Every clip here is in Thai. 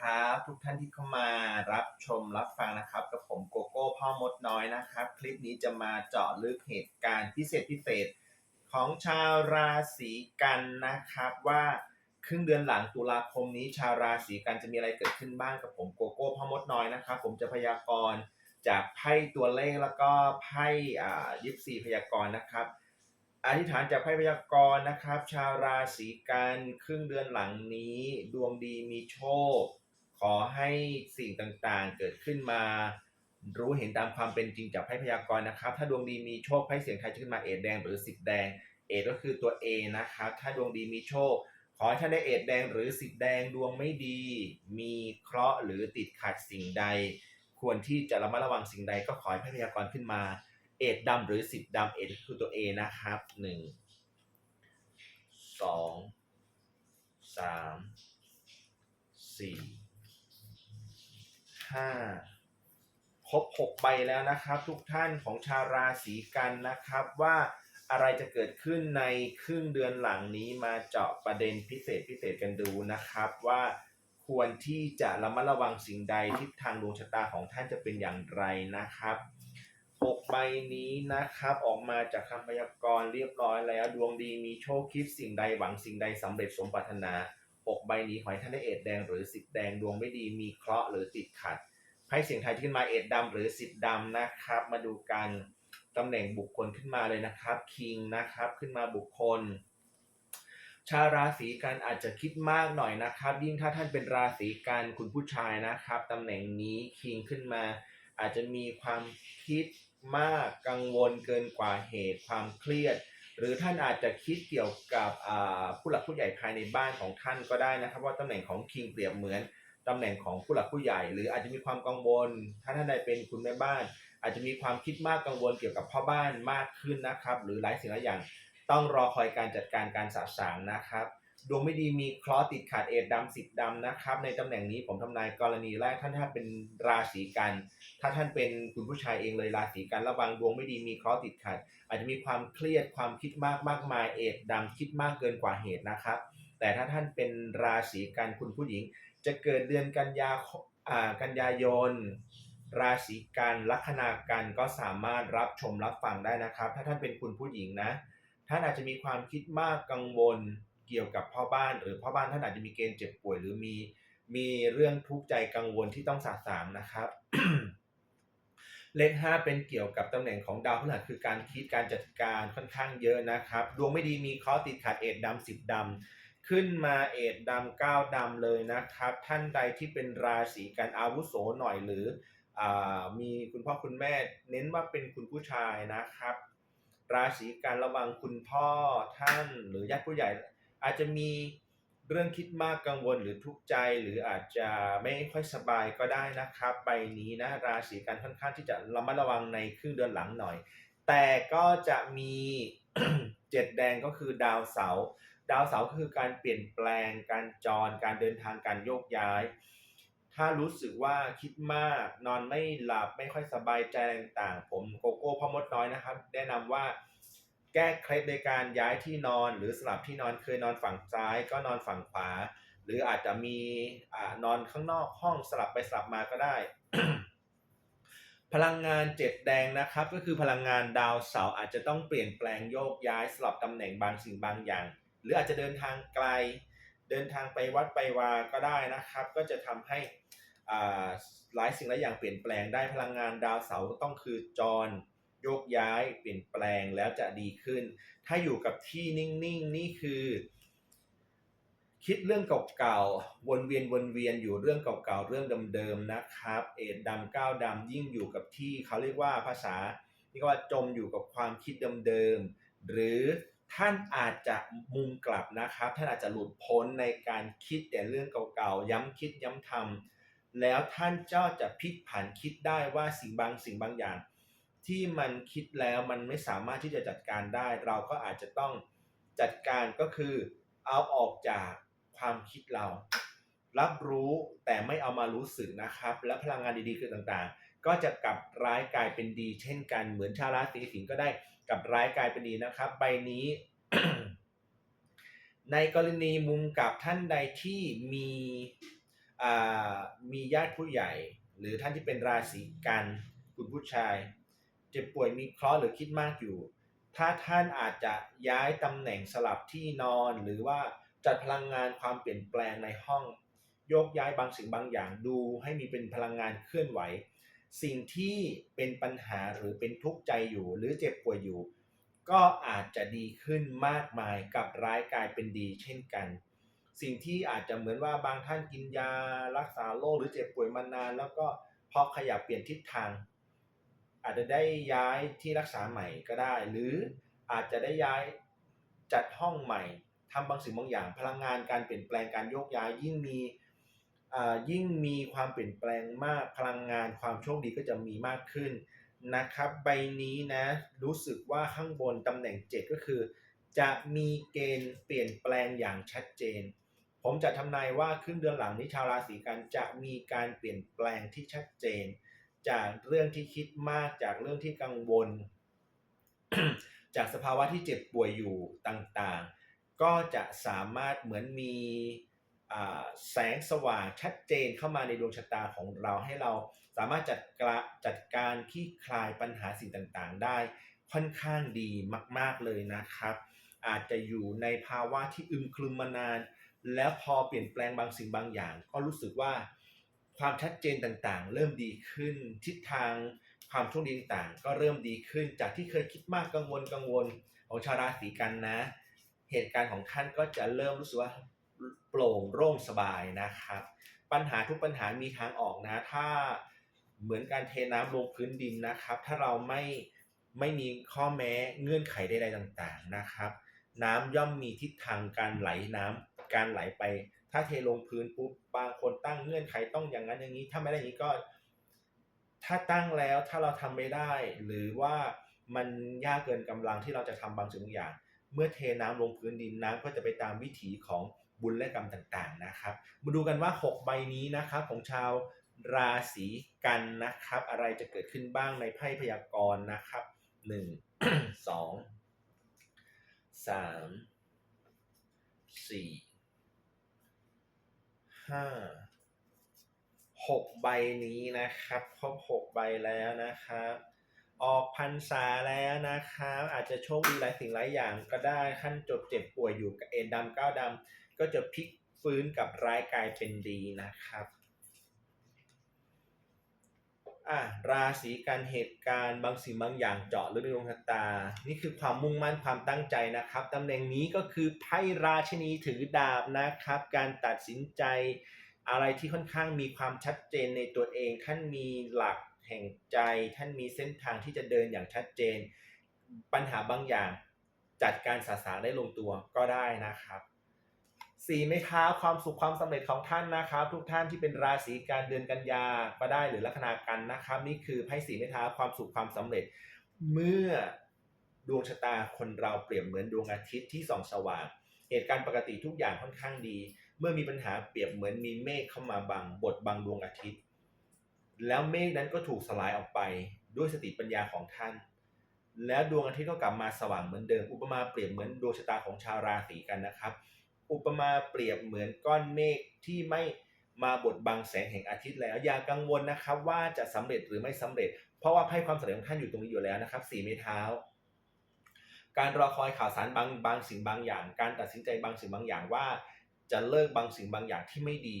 ครับ ทุกท่านที่เข้ามารับชมรับฟังนะครับกับผมโกโก้พ่อมดน้อยนะครับ คลิปนี้จะมาเจาะลึกเหตุการณ์พิเศษพิเศษของชาวราศีกันนะครับ ว่าครึ่งเดือนหลังตุลาคมนี้ชาวราศีกันจะมีอะไรเกิดขึ้นบ้างกับผมโกโก้พ่อมดน้อยนะครับ ผมจะพยากรณ์จากไพ่ตัวเลขแล้วก็ไพ่อ่ายิปซีพยากรณ์นะครับอธิษฐานจากไพ่พยากรณ์นะครับ ชาวราศีกันครึ่งเดือนหลังนี้ ดวงดีมีโชค ขอให้สิ่งต่างๆ เกิดขึ้นมา รู้เห็นตามความเป็นจริงจากไพ่พยากรณ์นะครับ ถ้าดวงดีมีโชคไพ่เสียงไทยจะขึ้นมาเอดแดงหรือสิบแดง เอดก็คือตัว A นะครับ ถ้าดวงดีมีโชค ขอให้ท่านได้เอดแดงหรือสิบแดงดวงไม่ดี มีเคราะห์หรือติดขัดสิ่งใด ควรที่จะระมัดระวังสิ่งใดก็ขอให้ไพ่พยากรณ์ขึ้นมา เอ็ดดำหรือสิบดำเอ็ดคือตัว A นะครับหนึ่งสองสามสี่ ห้าครบหกใบแล้วนะครับ ทุกท่านของชาวราศีกันนะครับว่าอะไรจะเกิดขึ้นในครึ่งเดือนหลังนี้มาเจาะประเด็นพิเศษพิเศษกันดูนะครับว่าควรที่จะระมัดระวังสิ่งใดทิศทางดวงชะตาของท่านจะเป็นอย่างไรนะครับหกใบนี้นะครับออกมาจากคำพยากรณ์เรียบร้อยแล้ว ดวงดีมีโชคคิดสิ่งใดหวังสิ่งใดสำเร็จสมปรารถนา หกใบนี้ขอให้ท่านได้เอ็ดแดงหรือสิบแดงดวงไม่ดีมีเคราะห์หรือติดขัดไพ่เสียงไทยที่ขึ้นมาเอ็ดดำหรือสิบดำนะครับ มาดูกันตำแหน่งบุคคลขึ้นมาเลยนะครับคิงนะครับขึ้นมาบุคคล ชาวราศีกันอาจจะคิดมากหน่อยนะครับ ยิ่งถ้าท่านเป็นราศีกันคุณผู้ชายนะครับตำแหน่งนี้คิงขึ้นมา อาจจะมีความคิดมากกังวลเกินกว่าเหตุความเครียด หรือท่านอาจจะคิดเกี่ยวกับอ่าผู้หลักผู้ใหญ่ภายในบ้านของท่านก็ได้นะครับ ว่าตำแหน่งของคิงเปรียบเหมือนตำแหน่งของผู้หลักผู้ใหญ่ หรืออาจจะมีความกังวล ถ้าท่านใดเป็นคุณแม่บ้าน อาจจะมีความคิดมากกังวลเกี่ยวกับพ่อบ้านมากขึ้นนะครับ หรือหลายสิ่งหลายอย่างต้องรอคอยการจัดการการสะสางนะครับ ดวงไม่ดีมีเคราะห์ติดขัดเอ็ดดำสิบดำนะครับ ในตำแหน่งนี้ผมทำนายกรณีแรกท่านถ้าเป็นราศีกัน ถ้าท่านเป็นคุณผู้ชายเองเลยราศีกันระวังดวงไม่ดีมีเคราะห์ติดขัด อาจจะมีความเครียดความคิดมากมากมายเอ็ดดำคิดมากเกินกว่าเหตุนะครับ แต่ถ้าท่านเป็นราศีกันคุณผู้หญิง จะเกิดเดือนกันยาอ่ากันยายนราศีกันลัคนากันก็สามารถรับชมรับฟังได้นะครับ ถ้าท่านเป็นคุณผู้หญิงนะท่านอาจจะมีความคิดมากกังวล เกี่ยวกับพ่อบ้าน หรือพ่อบ้านท่านอาจจะมีเกณฑ์เจ็บป่วย หรือมีมีเรื่องทุกข์ใจกังวลที่ต้องสะสางนะครับ เลขห้าเป็นเกี่ยวกับตำแหน่งของดาวพฤหัสคือการคิดการจัดการค่อนข้างเยอะนะครับ ดวงไม่ดีมีเคราะห์ติดขัดเอ็ดดำสิบดำขึ้นมาเอ็ดดำเก้าดำเลยนะครับ ท่านใดที่เป็นราศีกันอาวุโสหน่อยหรืออมีคุณพ่อคุณแม่เน้นว่าเป็นคุณผู้ชายนะครับ ราศีการระวังคุณพ่อท่านหรือญาติผู้ใหญ่ อาจจะมีเรื่องคิดมากกังวลหรือทุกข์ใจ หรืออาจจะไม่ค่อยสบายก็ได้นะครับใบนี้นะราศีกันค่อนข้างที่จะระมัดระวังในครึ่งเดือนหลังหน่อย แต่ก็จะมีเจ็ดแดงก็คือดาวเสาร์ดาวเสาร์ก็คือการเปลี่ยนแปลงการจร การเดินทางการโยกย้าย ถ้ารู้สึกว่าคิดมาก นอนไม่หลับไม่ค่อยสบายใจต่างๆ ผมโกโก้พ่อมดน้อยนะครับ แนะนำว่า แก้เคล็ดโดยการย้ายที่นอน หรือสลับที่นอนเคยนอนฝั่งซ้ายก็นอนฝั่งขวา หรืออาจจะมีอนอนข้างนอกห้องสลับไปสลับมาก็ได้ พลังงานเจ็ดแดงนะครับ ก็คือพลังงานดาวเสาร์อาจจะต้องเปลี่ยนแปลงโยกย้ายสลับตำแหน่งบางสิ่งบางอย่าง หรืออาจจะเดินทางไกล เดินทางไปวัดไปวาก็ได้นะครับ ก็จะทำให้หลายสิ่งหลายอย่างเปลี่ยนแปลงได้พลังงานดาวเสาร์ต้องคือจร ยกย้ายเปลี่ยนแปลงแล้วจะดีขึ้น ถ้าอยู่กับที่นิ่งๆนี่คือ คิดเรื่องเก่าๆวนเวียนวนเวียนอยู่เรื่องเก่าๆเรื่องเดิมๆนะครับ เอ็ดดำก้าวดำยิ่งอยู่กับที่เขาเรียกว่าภาษาที่ว่าจมอยู่กับความคิดเดิมๆหรือท่านอาจจะมุมกลับนะครับ ท่านอาจจะหลุดพ้นในการคิดแต่เรื่องเก่าๆ ย้ำคิดย้ำทำแล้วท่านเจ้าจะพลิกผันคิดได้ว่าสิ่งบางสิ่งบางอย่าง ที่มันคิดแล้วมันไม่สามารถที่จะจัดการได้ เราก็อาจจะต้องจัดการก็คือเอาออกจากความคิดเรา รับรู้แต่ไม่เอามารู้สึกนะครับ และพลังงานดีๆคือต่างๆ ก็จะกลับร้ายกลายเป็นดี เช่นกันเหมือนชาวราศีสิงห์ก็ได้กลับร้ายกลายเป็นดีนะครับ ใบนี้ ในกรณีมุมกับท่านใดที่มีอ่ามีญาติผู้ใหญ่ หรือท่านที่เป็นราศีกันคุณผู้ชาย เจ็บป่วยมีเคราะห์หรือคิดมากอยู่ ถ้าท่านอาจจะย้ายตำแหน่งสลับที่นอน หรือว่าจัดพลังงานความเปลี่ยนแปลงในห้องโยกย้ายบางสิ่งบางอย่างดูให้มีเป็นพลังงานเคลื่อนไหว สิ่งที่เป็นปัญหาหรือเป็นทุกข์ใจอยู่ หรือเจ็บป่วยอยู่ ก็อาจจะดีขึ้นมากมายกับร้ายกลายเป็นดี เช่นกันสิ่งที่อาจจะเหมือนว่าบางท่านกินยารักษาโรคหรือเจ็บป่วยมานาน แล้วก็พอขยับเปลี่ยนทิศทาง อาจจะได้ย้ายที่รักษาใหม่ก็ได้ หรืออาจจะได้ย้ายจัดห้องใหม่ทำบางสิ่งบางอย่างพลังงานการเปลี่ยนแปลงการโยกย้ายยิ่งมีอ่ายิ่งมีความเปลี่ยนแปลงมากพลังงานความโชคดีก็จะมีมากขึ้นนะครับใบนี้นะรู้สึกว่าข้างบนตำแหน่ง 7 ก็คือ จะมีเกณฑ์เปลี่ยนแปลงอย่างชัดเจน ผมจะทำนายว่าครึ่งเดือนหลังนี้ชาวราศีกันจะมีการเปลี่ยนแปลงที่ชัดเจน จากเรื่องที่คิดมากจากเรื่องที่กังวล จากสภาวะที่เจ็บป่วยอยู่ต่างๆ ก็จะสามารถเหมือนมีแสงสว่างชัดเจนเข้ามาในดวงชะตาของเราให้เราสามารถจัดกระจัดการคลี่คลายปัญหาสิ่งต่างๆ ได้ค่อนข้างดีมาก ๆเลยนะครับ อาจจะอยู่ในภาวะที่อึมครึมมานาน แล้วพอเปลี่ยนแปลงบางสิ่งบางอย่าง ก็รู้สึกว่า ความชัดเจนต่างๆ เริ่มดีขึ้น ทิศทางความโชคดีต่างๆ ก็เริ่มดีขึ้น จากที่เคยคิดมากกังวลกังวลของชาวราศีกันนะ เหตุการณ์ของท่านก็จะเริ่มรู้สึกว่าโปร่งโล่งสบายนะครับ ปัญหาทุกปัญหามีทางออกนะ ถ้าเหมือนการเทน้ำลงพื้นดินนะครับ ถ้าเราไม่ไม่มีข้อแม้เงื่อนไขใดๆต่างๆนะครับ น้ำย่อมมีทิศทางการไหลน้ำการไหลไป ถ้าเทลงพื้นปุ๊บบางคนตั้งเงื่อนไขต้องอย่างนั้นอย่างนี้ ถ้าไม่ได้อย่างนี้ก็ ถ้าตั้งแล้วถ้าเราทำไม่ได้ หรือว่ามันยากเกินกำลังที่เราจะทำบางสิ่งบางอย่าง เมื่อเทน้ำลงพื้นดินน้ำก็จะไปตามวิถีของบุญและกรรมต่างๆนะครับ มาดูกันว่า 6 ใบนี้นะครับของชาวราศีกันนะครับ อะไรจะเกิดขึ้นบ้างในไพ่พยากรณ์นะครับ 1 2 3 4 หกใบนี้นะครับครบ6ใบแล้วนะครับ ออกพรรษาแล้วนะครับอาจจะโชคดีหลายสิ่งหลายอย่างก็ได้ขั้นจบเจ็บป่วยอยู่กับเอ็นดำก้าวดำก็จะพลิกฟื้นกับร้ายกลายเป็นดีนะครับ อะราศีการเหตุการณ์บางสิ่งบางอย่างเจาะลึกในดวงชะตา นี่คือความมุ่งมั่นความตั้งใจนะครับตำแหน่งนี้ก็คือไพ่ราชินีถือดาบนะครับ การตัดสินใจ อะไรที่ค่อนข้างมีความชัดเจนในตัวเอง ท่านมีหลักแห่งใจ ท่านมีเส้นทางที่จะเดินอย่างชัดเจน ปัญหาบางอย่างจัดการสาสาได้ลงตัวก็ได้นะครับ สีไม้เท้าความสุขความสำเร็จของท่านนะครับ ทุกท่านที่เป็นราศีการเดือนกันยาก็ได้หรือลัคนากันนะครับ นี่คือไพ่สีไม้เท้าความสุขความสำเร็จ เมื่อดวงชะตาคนเราเปรียบเหมือนดวงอาทิตย์ที่ส่องสว่าง เหตุการณ์ปกติทุกอย่างค่อนข้างดี เมื่อมีปัญหาเปรียบเหมือนมีเมฆเข้ามาบังบดบังดวงอาทิตย์ แล้วเมฆนั้นก็ถูกสลายออกไปด้วยสติปัญญาของท่าน แล้วดวงอาทิตย์ก็กลับมาสว่างเหมือนเดิม อุปมาเปรียบเหมือนดวงชะตาของชาวราศีกันนะครับ อุปมาเปรียบเหมือนก้อนเมฆที่ไม่มาบดบังแสงแห่งอาทิตย์แล้ว อย่ากังวลนะครับว่าจะสำเร็จหรือไม่สำเร็จ เพราะว่าไพ่ความสำเร็จของท่านอยู่ตรงนี้อยู่แล้วนะครับสีไม้เท้าการรอคอยข่าวสารบางบางสิ่งบางอย่าง การตัดสินใจบางสิ่งบางอย่างว่า จะเลิกบางสิ่งบางอย่างที่ไม่ดี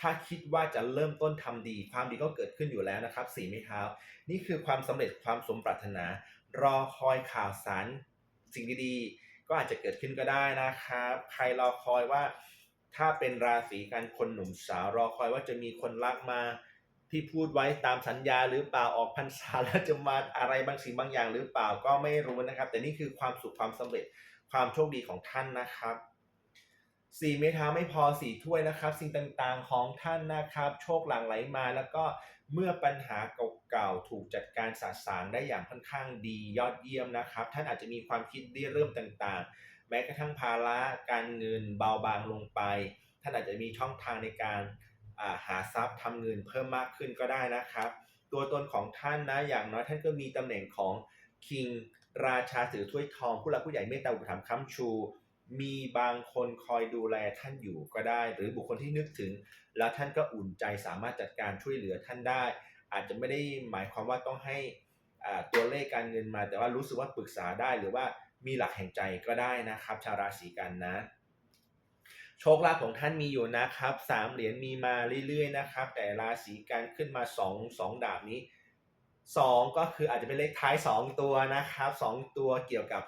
ถ้าคิดว่าจะเริ่มต้นทำดี ความดีก็เกิดขึ้นอยู่แล้วนะครับสี่ไม้เท้า นี่คือความสำเร็จความสมปรารถนา รอคอยข่าวสารสิ่งดีๆ ก็อาจจะเกิดขึ้นก็ได้นะครับ ใครรอคอยว่า ถ้าเป็นราศีกันคนหนุ่มสาวรอคอยว่าจะมีคนรักมาที่พูดไว้ตามสัญญาหรือเปล่าออกพรรษาแล้วจะมาอะไรบางสิ่งบางอย่างหรือเปล่าก็ไม่รู้นะครับ แต่นี่คือความสุขความสำเร็จความโชคดีของท่านนะครับ สี่เมท้าไม่พอสี่ถ้วยนะครับ สิ่งต่างๆของท่านนะครับ โชคหลั่งไหลมาแล้วก็เมื่อปัญหาเก่าๆถูกจัดการสะสางได้อย่างค่อนข้างดียอดเยี่ยมนะครับ ท่านอาจจะมีความคิดได้เริ่มต่างๆ แม้กระทั่งภาระการเงินเบาบางลงไป ท่านอาจจะมีช่องทางในการาหาทรัพย์ทำเงินเพิ่มมากขึ้นก็ได้นะครับ ตัวตนของท่านนะอย่างน้อยท่านก็มีตำแหน่งของคิงราชาถือถ้วยทองผู้หลักผู้ใหญ่เมตตาอุปถัมภ์ค้ำชู มีบางคนคอยดูแลท่านอยู่ก็ได้ หรือบุคคลที่นึกถึง แล้วท่านก็อุ่นใจสามารถจัดการช่วยเหลือท่านได้ อาจจะไม่ได้หมายความว่าต้องให้ตัวเลขการเงินมา แต่ว่ารู้สึกว่าปรึกษาได้หรือว่ามีหลักแห่งใจก็ได้นะครับ ชาวราศีกันนะ โชคลาภของท่านมีอยู่นะครับสามเหรียญมีมาเรื่อยๆนะครับ แต่ราศีกันขึ้นมาสองสองดาบนี้สองก็คืออาจจะเป็นเลขท้ายสองตัวนะครับสองตัวเกี่ยวกับ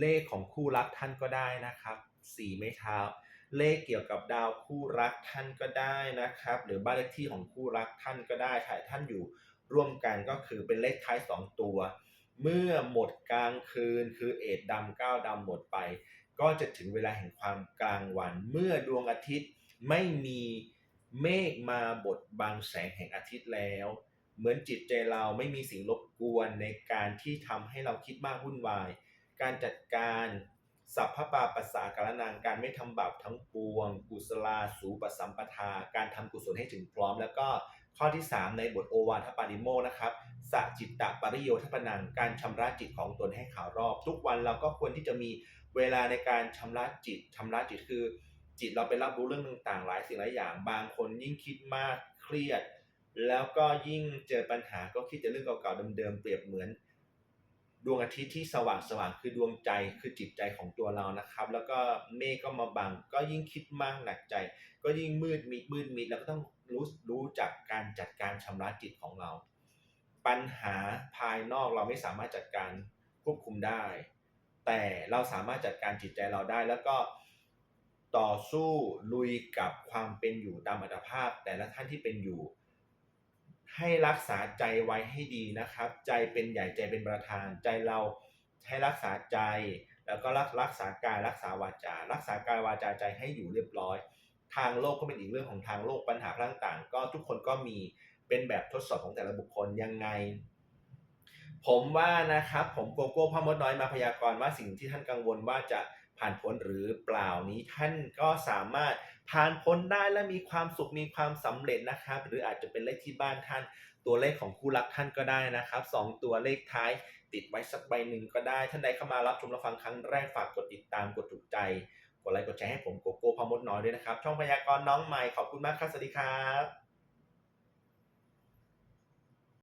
เลขของคู่รักท่านก็ได้นะครับสี่ไม้เท้า เลขเกี่ยวกับดาวคู่รักท่านก็ได้นะครับ หรือบ้านเลขที่ของคู่รักท่านก็ได้ถ่ายท่านอยู่ร่วมกันก็คือเป็นเลขท้ายสองตัว เมื่อหมดกลางคืนคือเอ็ดดำเก้าดำหมดไป ก็จะถึงเวลาแห่งความกลางวัน เมื่อดวงอาทิตย์ไม่มีเมฆมาบดบังแสงแห่งอาทิตย์แล้ว เหมือนจิตใจเราไม่มีสิ่งรบกวนในการที่ทำให้เราคิดมากวุ่นวาย การจัดการสัพพปาปัสสาการนางการไม่ทำบาปทั้งปวง กุศลาสูปสัมปทา การทำกุศลให้ถึงพร้อม แล้วก็ข้อที่ 3 ในบทโอวาทปาริโมนะครับสจิตตปริโยทปนังการชำระจิตของตนให้ขาวรอบ ทุกวันเราก็ควรที่จะมีเวลาในการชำระจิตชำระจิตคือ จิตเราไปรับรู้เรื่องต่างๆ หลายสิ่งหลายอย่าง บางคนยิ่งคิดมากเครียด แล้วก็ยิ่งเจอปัญหาก็คิดแต่เรื่องเก่าๆเดิมๆเปรียบเหมือน ดวงอาทิตย์ที่สว่างสว่างคือดวงใจคือจิตใจของตัวเรานะครับ แล้วก็เมฆก็มาบังก็ยิ่งคิดมากหนักใจ ก็ยิ่งมืดมิดมืดมิดแล้วก็ต้องรู้รู้จักการจัดการชำระจิตของเรา ปัญหาภายนอกเราไม่สามารถจัดการควบคุมได้ แต่เราสามารถจัดการจิตใจเราได้ แล้วก็ต่อสู้ลุยกับความเป็นอยู่ตามอัตภาพ แต่ละท่านที่เป็นอยู่ ให้รักษาใจไว้ให้ดีนะครับ ใจเป็นใหญ่ใจเป็นประธาน ใจเราให้รักษาใจ แล้วก็รักรักษากายรักษาวาจา รักษากายวาจาใจให้อยู่เรียบร้อย ทางโลกก็เป็นอีกเรื่องของทางโลกปัญหาต่างๆ ก็ทุกคนก็มีเป็นแบบทดสอบของแต่ละบุคคลยังไง ผมว่านะครับ ผมโกโก้พ่อมดน้อยมาพยากรณ์ว่าสิ่งที่ท่านกังวลว่าจะ ผ่านพ้นหรือเปล่านี้ท่านก็สามารถผ่านพ้นได้และมีความสุขมีความสำเร็จนะครับ หรืออาจจะเป็นเลขที่บ้านท่านตัวเลขของคู่รักท่านก็ได้นะครับสองตัวเลขท้ายติดไว้สักใบหนึ่งก็ได้ ท่านใดเข้ามารับชมรับฟังครั้งแรกฝากกดติดตามกดถูกใจ กดไลค์กดแชร์ให้ผมโกโก้พอมดน้อยด้วยนะครับ ช่องพยากรณ์น้องใหม่ขอบคุณมากครับสวัสดีครับ